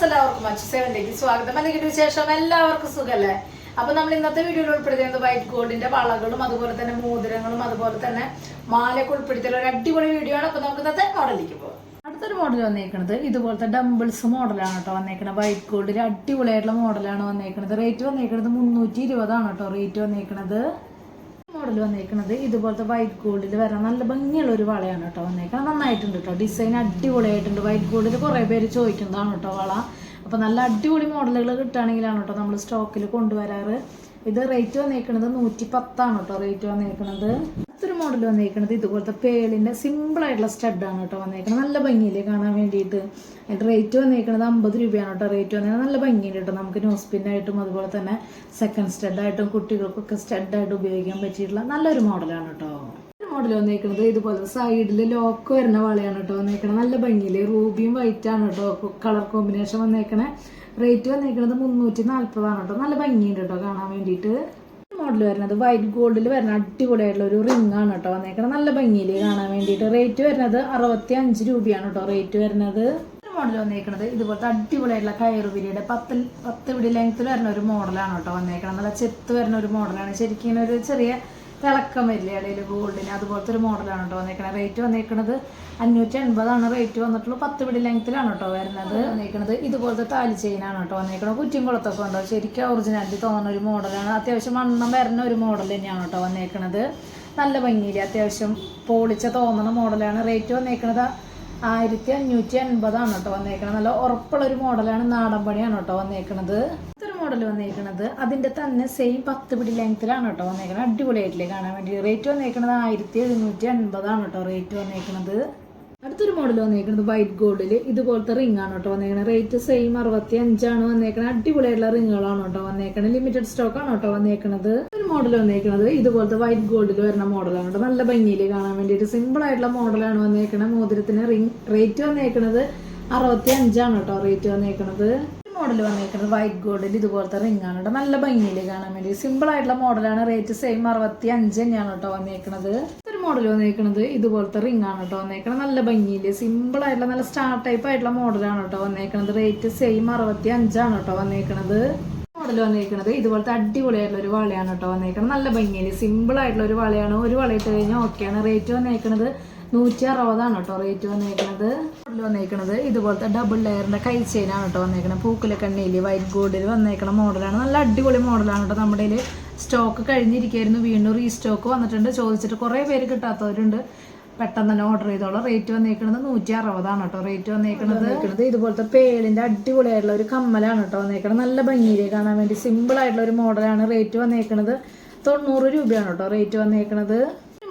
Friends എല്ലാവർക്കും അച്ഛ സേവനിലേക്ക് സ്വാഗതം. അല്ലെങ്കിൽ വിശേഷം എല്ലാവർക്കും സുഖല്ലേ? അപ്പൊ നമ്മൾ ഇന്നത്തെ വീഡിയോയിൽ ഉൾപ്പെടുത്തിയത് വൈറ്റ് ഗോൾഡിന്റെ വളകളും അതുപോലെ തന്നെ മോതിരങ്ങളും അതുപോലെ തന്നെ മാലയൊക്കെ ഉൾപ്പെടുത്തിയുള്ള ഒരു അടിപൊളി വീഡിയോ ആണ്. അപ്പൊ നമുക്ക് ഇന്നത്തെ മോഡലിലേക്ക് പോകാം അടുത്തൊരു മോഡൽ വന്നേക്കുന്നത് ഇതുപോലത്തെ ഡംബിൾസ് മോഡലാണ് കേട്ടോ വന്നേക്കുന്നത് വൈറ്റ് ഗോൾഡിൽ അടിപൊളിയായിട്ടുള്ള മോഡലാണ് വന്നേക്കുന്നത് റേറ്റ് വന്നേക്കുന്നത് മുന്നൂറ്റി ഇരുപതാണ് കേട്ടോ. റേറ്റ് വന്നേക്കുന്നത് മോഡൽ വന്നേക്കുന്നത് ഇതുപോലത്തെ വൈറ്റ് ഗോൾഡിൽ വരാൻ നല്ല ഭംഗിയുള്ള ഒരു വളയാണ് കേട്ടോ വന്നേക്കുന്നത് നന്നായിട്ടുണ്ട് കേട്ടോ. ഡിസൈൻ അടിപൊളിയായിട്ടുണ്ട്. വൈറ്റ് ഗോൾഡിൽ കുറേ പേര് ചോദിക്കുന്നതാണ് കേട്ടോ വള. അപ്പോൾ നല്ല അടിപൊളി മോഡലുകൾ കിട്ടുകയാണെങ്കിലാണ് കേട്ടോ നമ്മൾ സ്റ്റോക്കിൽ കൊണ്ടുവരാറ്. ഇത് റേറ്റ് വന്നേക്കുന്നത് നൂറ്റി പത്താണ് കേട്ടോ റേറ്റ് വന്നേക്കുന്നത് മോഡൽ വന്നേക്കുന്നത് ഇതുപോലത്തെ പേളിന്റെ സിമ്പിൾ ആയിട്ടുള്ള സ്റ്റഡാണ് കേട്ടോ വന്നേക്കുന്നത് നല്ല ഭംഗിയില്ലേ കാണാൻ വേണ്ടിയിട്ട്. അതിന്റെ റേറ്റ് വന്നേക്കുന്നത് അമ്പത് രൂപയാണ് കേട്ടോ. റേറ്റ് വന്നേക്കുന്നത് നല്ല ഭംഗിയുണ്ട് കേട്ടോ. നമുക്ക് ന്യൂസ് പിന്നായിട്ടും അതുപോലെ തന്നെ സെക്കൻഡ് സ്റ്റഡായിട്ടും കുട്ടികൾക്കൊക്കെ സ്റ്റഡായിട്ട് ഉപയോഗിക്കാൻ പറ്റിയിട്ടുള്ള നല്ലൊരു മോഡലാണ് കേട്ടോ. മോഡൽ വന്നേക്കുന്നത് ഇതുപോലെ സൈഡിൽ ലോക്ക് വരുന്ന വളയാണ് കേട്ടോ വന്നേക്കണത്. നല്ല ഭംഗിയിൽ റൂബിയും വൈറ്റ് ആണ് കേട്ടോ. Colour combination വന്നേക്കണേ. റേറ്റ് വന്നേക്കുന്നത് മുന്നൂറ്റി നാൽപ്പതാണ് കേട്ടോ. നല്ല ഭംഗിയുണ്ട് കേട്ടോ കാണാൻ വേണ്ടിയിട്ട്. മോഡൽ വരുന്നത്. വൈറ്റ് ഗോൾഡിൽ വരുന്ന അടിപൊളിയായിട്ടുള്ള ഒരു റിംഗ് ആണ് കേട്ടോ വന്നേക്കണം. നല്ല ഭംഗിയിൽ കാണാൻ വേണ്ടിയിട്ട്. റേറ്റ് വരുന്നത് അറുപത്തി അഞ്ച് രൂപയാണ് കേട്ടോ. റേറ്റ് വരുന്നത്. മോഡൽ വന്നേക്കണത്. ഇതുപോലത്തെ അടിപൊളിയായിട്ടുള്ള കയറുവിരിയുടെ പത്ത് പത്ത് വിടി ലെങ്ത്തിൽ വരുന്ന ഒരു മോഡലാണ് കേട്ടോ വന്നേക്കണം നല്ല ചെത്ത് വരുന്ന ഒരു മോഡലാണ് ശരിക്കും ഒരു ചെറിയ തിളക്കം വരില്ലേ ഇടയിൽ ഗോൾഡിന് അതുപോലത്തെ ഒരു മോഡലാണ് കേട്ടോ വന്നേക്കണത്. റേറ്റ് വന്നേക്കണത് അഞ്ഞൂറ്റി എൺപതാണ് റേറ്റ് വന്നിട്ടുള്ളൂ പത്ത് പിടി ലെങ്ത്തിലാണ് കേട്ടോ വരുന്നത്. വന്നേക്കണത് ഇതുപോലത്തെ താലി ചെയിനാണ് കേട്ടോ വന്നേക്കണത്. കുറ്റിയും കുളത്തൊക്കെ ഉണ്ടോ? ശരിക്കും ഒറിജിനാലിറ്റി തോന്നുന്ന ഒരു മോഡലാണ് അത്യാവശ്യം വണ്ണം വരുന്ന ഒരു മോഡൽ തന്നെയാണ് കേട്ടോ വന്നേക്കണത്. നല്ല ഭംഗിയിൽ അത്യാവശ്യം പോളിച്ച തോന്നുന്ന മോഡലാണ് റേറ്റ് വന്നേക്കണത് ആയിരത്തി അഞ്ഞൂറ്റി എൺപതാണ് കേട്ടോ വന്നേക്കണത്. നല്ല ഉറപ്പുള്ള ഒരു മോഡലാണ് നാടൻ പണിയാണ് കേട്ടോ വന്നേക്കണത്. മോഡൽ വന്നിരിക്കുന്നത് അതിന്റെ തന്നെ സെയിം പത്ത് പിടി ലെങ്ത്തിലാണ് കേട്ടോ വന്നേക്കുന്നത് അടിപൊളിയായിട്ടില്ലേ കാണാൻ വേണ്ടി. റേറ്റ് വന്നേക്കുന്നത് ആയിരത്തി എഴുന്നൂറ്റി അൻപതാണ് കേട്ടോ റേറ്റ് വന്നേക്കുന്നത് അടുത്തൊരു മോഡൽ വന്നേക്കുന്നത് വൈറ്റ് ഗോൾഡിൽ ഇതുപോലത്തെ റിംഗ് ആണ് കേട്ടോ വന്നേക്കുന്നത് റേറ്റ് സെയിം അറുപത്തി അഞ്ചാണ് വന്നേക്കുന്നത് അടിപൊളിയായിട്ടുള്ള റിങ്ങുകളാണ് കേട്ടോ വന്നേക്കുന്നത് ലിമിറ്റഡ് സ്റ്റോക്ക് ആണ് കേട്ടോ വന്നേക്കുന്നത് ഒരു മോഡൽ വന്നേക്കുന്നത് ഇതുപോലത്തെ വൈറ്റ് ഗോൾഡിൽ വരുന്ന മോഡലാണ് കേട്ടോ. നല്ല ഭംഗിയിൽ കാണാൻ വേണ്ടിയിട്ട് സിമ്പിൾ ആയിട്ടുള്ള മോഡലാണ് വന്നേക്കുന്നത് മോതിരത്തിന് റിംഗ് റേറ്റ് വന്നേക്കുന്നത് അറുപത്തി അഞ്ചാണ് കേട്ടോ റേറ്റ് വന്നേക്കണത്. മോഡൽ വന്നിരിക്കുന്നത് വൈറ്റ് ഗോൾഡിൽ ഇതുപോലത്തെ റിംഗ് ആണ് കേട്ടോ നല്ല ഭംഗിയിൽ കാണാൻ വേണ്ടി. സിമ്പിൾ ആയിട്ടുള്ള മോഡലാണ് റേറ്റ് സെയിം അറുപത്തി അഞ്ച് തന്നെയാണ് കേട്ടോ വന്നേക്കുന്നത് ഒരു മോഡൽ വന്നിരിക്കുന്നത് ഇതുപോലത്തെ റിംഗ് ആണ് കേട്ടോ വന്നേക്കുന്നത് നല്ല ഭംഗിയിൽ സിമ്പിൾ ആയിട്ടുള്ള നല്ല സ്റ്റാർ ടൈപ്പ് ആയിട്ടുള്ള മോഡലാണ് കേട്ടോ വന്നേക്കുന്നത് റേറ്റ് സെയിം അറുപത്തി അഞ്ചാണ് കേട്ടോ വന്നേക്കുന്നത് മോഡൽ വന്നിരിക്കുന്നത് ഇതുപോലത്തെ അടിപൊളിയായിട്ടുള്ള ഒരു വളയാണ് കേട്ടോ വന്നേക്കുന്നത് നല്ല ഭംഗിയിൽ സിമ്പിൾ ആയിട്ടുള്ള ഒരു വളയാണ്. ഒരു വളയിട്ട് കഴിഞ്ഞാൽ ഓക്കെയാണ് റേറ്റ് വന്നേക്കുന്നത് നൂറ്റി അറുപതാണ് കേട്ടോ റേറ്റ് വന്നേക്കുന്നത് വന്നേക്കുന്നത് ഇതുപോലത്തെ ഡബിൾ ലെയറിന്റെ കൈ ചെയിനാണ് കേട്ടോ വന്നേക്കുന്നത് പൂക്കുല കണ്ണിയിൽ വൈറ്റ് ഗോൾഡിൽ വന്നേക്കുന്ന മോഡലാണ് നല്ല അടിപൊളി മോഡലാണ് കേട്ടോ നമ്മുടെ സ്റ്റോക്ക് കഴിഞ്ഞിരിക്കുന്നു വീണ്ടും റീസ്റ്റോക്ക് വന്നിട്ടുണ്ട്. ചോദിച്ചിട്ട് കുറേ പേര് കിട്ടാത്തവരുണ്ട്. പെട്ടെന്ന് തന്നെ ഓർഡർ ചെയ്തോളാം. റേറ്റ് വന്നേക്കുന്നത് നൂറ്റി അറുപതാണ് കേട്ടോ റേറ്റ് വന്നേക്കുന്നത് ഇതുപോലത്തെ പേളിന്റെ അടിപൊളിയായിട്ടുള്ള ഒരു കമ്മലാണ് കേട്ടോ വന്നേക്കുന്നത് നല്ല ഭംഗിയിലേ കാണാൻ വേണ്ടി സിമ്പിൾ ആയിട്ടുള്ള ഒരു മോഡലാണ് റേറ്റ് വന്നേക്കുന്നത് തൊണ്ണൂറ് രൂപയാണ് കേട്ടോ. റേറ്റ് വന്നേക്കുന്നത്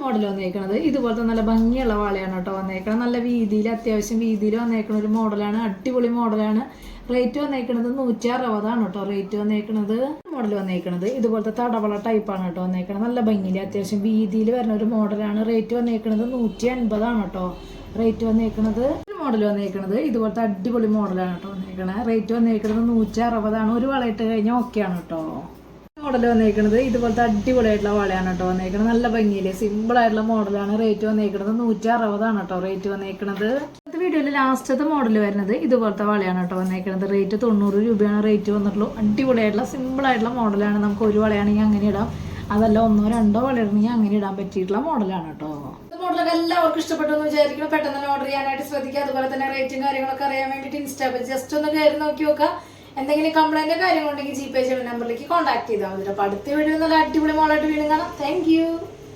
മോഡൽ വന്നേക്കണത്. ഇതുപോലത്തെ നല്ല ഭംഗിയുള്ള വാളയാണ് കേട്ടോ വന്നേക്കണം നല്ല വീതിയിൽ അത്യാവശ്യം വീതിയിൽ വന്നേക്കണ ഒരു മോഡലാണ്. അടിപൊളി മോഡലാണ്. റേറ്റ് വന്നേക്കണത് നൂറ്റി അറുപതാണ് കേട്ടോ. റേറ്റ് വന്നേക്കണത് മോഡൽ വന്നേക്കണത്. ഇതുപോലത്തെ തടവള ടൈപ്പാണ് കേട്ടോ വന്നേക്കണത്. നല്ല ഭംഗിയിൽ അത്യാവശ്യം വീതിയിൽ വരുന്ന ഒരു മോഡലാണ് റേറ്റ് വന്നേക്കണത് നൂറ്റി അൻപതാണ് കേട്ടോ. റേറ്റ് വന്നേക്കണത് മോഡൽ വന്നേക്കണത്. ഇതുപോലത്തെ അടിപൊളി മോഡലാണ് കേട്ടോ വന്നേക്കണത്. റേറ്റ് വന്നേക്കണത് നൂറ്റി അറുപതാണ് ഒരു വളയിട്ട് കഴിഞ്ഞാൽ ഓക്കെയാണ് കേട്ടോ. മോഡൽ വന്നേക്കുന്നത് ഇതുപോലത്തെ അടിപൊളിയായിട്ടുള്ള വളയാണ് കേട്ടോ വന്നേക്കുന്നത് നല്ല ഭംഗിയിൽ സിമ്പിൾ ആയിട്ടുള്ള മോഡലാണ് റേറ്റ് വന്നേക്കുന്നത് നൂറ്റി അറുപതാണ് കേട്ടോ റേറ്റ് വന്നേക്കുന്നത് വീഡിയോയിൽ ലാസ്റ്റത്തെ മോഡൽ വരുന്നത് ഇതുപോലത്തെ വളയാണ് കേട്ടോ വന്നേക്കുന്നത് റേറ്റ് തൊണ്ണൂറ് രൂപയാണ് റേറ്റ് വന്നിട്ടുള്ളൂ. അടിപൊളിയായിട്ടുള്ള സിമ്പിൾ ആയിട്ടുള്ള മോഡലാണ് നമുക്ക് ഒരു വളയാണെങ്കിൽ അങ്ങനെ ഇടാം. അതല്ല ഒന്നോ രണ്ടോ വള ഇടണമെങ്കിൽ അങ്ങനെ ഇടാൻ പറ്റിയിട്ടുള്ള മോഡലാണ് കേട്ടോ. മോഡലൊക്കെ എല്ലാവർക്കും ഇഷ്ടപ്പെട്ടു എന്ന് വിചാരിക്കുന്നു. പെട്ടെന്ന് ഓർഡർ ചെയ്യാനായിട്ട് ശ്രദ്ധിക്കുക. അതുപോലെ തന്നെ റേറ്റും കാര്യങ്ങളൊക്കെ അറിയാൻ വേണ്ടിയിട്ട് ഇൻസ്റ്റാ പേജ് ജസ്റ്റ് ഒന്ന് കയറി നോക്കി നോക്കുക. എന്തെങ്കിലും കംപ്ലൈന്റ് കാര്യങ്ങളുണ്ടെങ്കിൽ ജി പേ ചെയ്യുന്ന നമ്പറിലേക്ക് കോൺടാക്ട് ചെയ്താൽ മതി. അടുത്ത വീഡിയോ നല്ല അടിപൊളി മോളായിട്ട് വീണ്ടും കാണാം. താങ്ക്